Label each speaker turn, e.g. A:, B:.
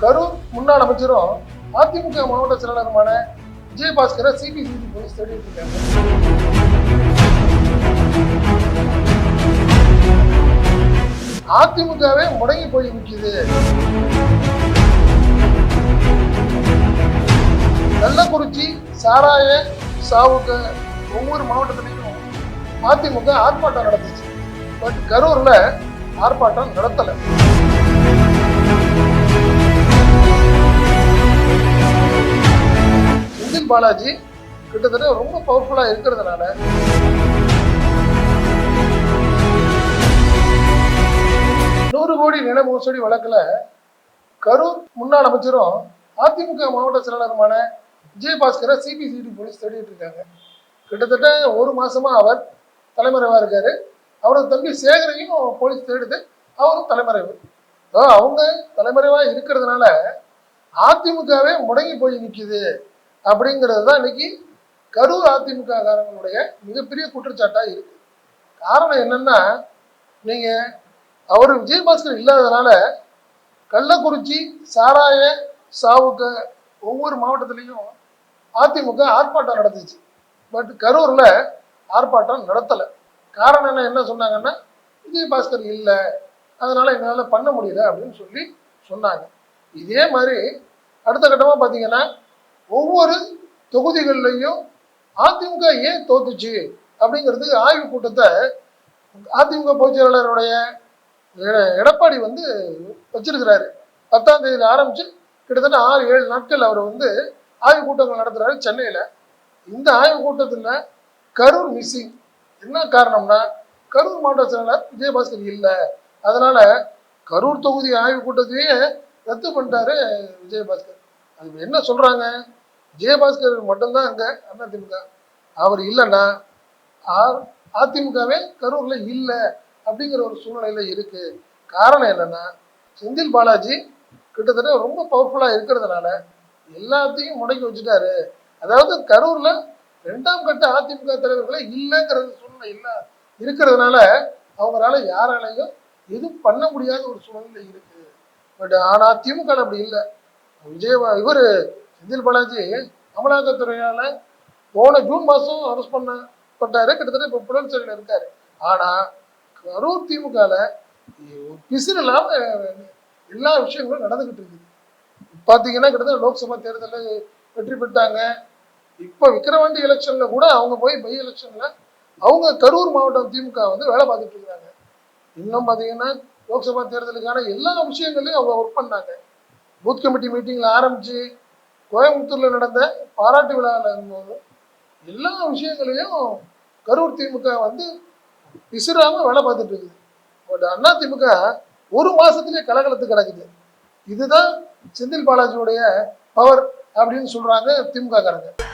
A: கரூர் முன்னாள் அமைச்சரும் அதிமுக மாவட்ட செயலாளருமான விஜயபாஸ்கரை சிபிசிபி போலீஸ் தேடிட்டு இருக்காங்க. அதிமுகவே முடங்கி போய் நிற்குது கள்ளக்குறிச்சி சாராய சாவுக்கு ஒவ்வொரு மாவட்டத்திலையும் அதிமுக ஆர்ப்பாட்டம் நடந்துச்சு. பட் கரூர்ல ஆர்ப்பாட்டம் நடத்தலை. பாலாஜி கிட்டத்தட்ட ரொம்ப பவர்ஃபுல்லாக இருக்கிறதுனால. நூறு கோடி நில மோசடி வழக்கில் கரூர் முன்னாள் அமைச்சரும் அதிமுக மாவட்ட செயலாளருமான விஜயபாஸ்கரை சிபிசிடி போலீஸ் தேடிட்டு இருக்காங்க. கிட்டத்தட்ட ஒரு மாசமா அவர் தலைமறைவாக இருக்காரு. அவரது தம்பி சேகரையும் போலீஸ் தேடுது. அவரும் தலைமறைவு. அவங்க தலைமறைவாக இருக்கிறதுனால அதிமுகவே முடங்கி போய் நிற்கிது அப்படிங்கிறது தான் இன்னைக்கு கரூர் அதிமுக காரங்களுடைய மிகப்பெரிய குற்றச்சாட்டாக இருக்கு. காரணம் என்னன்னா நீங்க அவர் விஜயபாஸ்கர் இல்லாததுனால கள்ளக்குறிச்சி சாராய சாவுக்கு ஒவ்வொரு மாவட்டத்திலையும் அதிமுக ஆர்ப்பாட்டம் நடந்துச்சு. பட் கரூரில் ஆர்ப்பாட்டம் நடத்தலை. காரணம் என்ன என்ன சொன்னாங்கன்னா விஜயபாஸ்கர் இல்லை அதனால் எங்களால் பண்ண முடியல அப்படின்னு சொல்லி சொன்னாங்க. இதே மாதிரி அடுத்த கட்டமாக பார்த்தீங்கன்னா ஒவ்வொரு தொகுதிகள்லையும் அதிமுக ஏன் தோத்துச்சு அப்படிங்கிறதுக்கு ஆய்வு கூட்டத்தை அதிமுக பொதுச் செயலாளருடைய எடப்பாடி வந்து வச்சிருக்கிறாரு. பத்தாம் தேதியில் ஆரம்பிச்சு கிட்டத்தட்ட ஆறு ஏழு நாட்கள் அவர் வந்து ஆய்வு கூட்டங்கள் நடத்துறாரு சென்னையில். இந்த ஆய்வு கூட்டத்தில் கரூர் மிஸ்ஸிங் என்ன காரணம்னா கரூர் மாவட்ட செயலாளர் விஜயபாஸ்கர் இல்லை. அதனால கரூர் தொகுதி ஆய்வு கூட்டத்தையே ரத்து பண்ணிட்டாரு விஜயபாஸ்கர். அது என்ன சொல்றாங்க? ஜெயபாஸ்கர் மட்டும்தான் அங்க அதிமுக அவர் இல்லைன்னா ஆ- அதிமுகவே கரூர்ல இல்லை அப்படிங்கிற ஒரு சூழ்நிலையில இருக்கு. காரணம் என்னன்னா செந்தில் பாலாஜி கிட்டத்தட்ட ரொம்ப பவர்ஃபுல்லா இருக்கிறதுனால எல்லாத்தையும் முடக்கி வச்சுட்டாரு. அதாவது கரூர்ல ரெண்டாம் கட்ட அதிமுக தலைவர்களே இல்லைங்கிறது சூழ்நிலை இல்லை இருக்கிறதுனால அவங்களால யாராலையும் எதுவும் பண்ண முடியாத ஒரு சூழ்நிலை இருக்கு. பட் ஆனா திமுக அப்படி இல்லை. விஜய் இவர் செந்தில் பாலாஜி அமலாக்கத்துறையால் போன ஜூன் மாதம் அரெஸ்ட் பண்ணப்பட்டாரு. கிட்டத்தட்ட இப்போ புலன் சிறையில் இருக்காரு. ஆனால் கரூர் திமுகவில் பிசிறு இல்லாமல் எல்லா விஷயங்களும் நடந்துக்கிட்டு இருக்குது. பார்த்தீங்கன்னா கிட்டத்தட்ட லோக்சபா தேர்தலில் வெற்றி பெற்றாங்க. இப்போ விக்கிரவாண்டி எலெக்ஷனில் கூட அவங்க போய் பை எலெக்ஷனில் அவங்க கரூர் மாவட்டம் திமுக வந்து வேலை பார்த்துட்டு இருக்கிறாங்க. இன்னும் பார்த்தீங்கன்னா லோக்சபா தேர்தலுக்கான எல்லா விஷயங்களையும் அவங்க ஒர்க் பண்ணாங்க. பூத் கமிட்டி மீட்டிங்கில் ஆரம்பித்து கோயம்புத்தூரில் நடந்த பாராட்டு விழாவில் இருந்தது. எல்லா விஷயங்களையும் கரூர் திமுக வந்து பிசுறாமல் வேலை பார்த்துட்டு இருக்குது. பட் அண்ணா திமுக ஒரு மாதத்துலேயே கலகலத்து கிடக்குது. இதுதான் செந்தில் பாலாஜியுடைய பவர் அப்படின்னு சொல்கிறாங்க திமுக காரங்க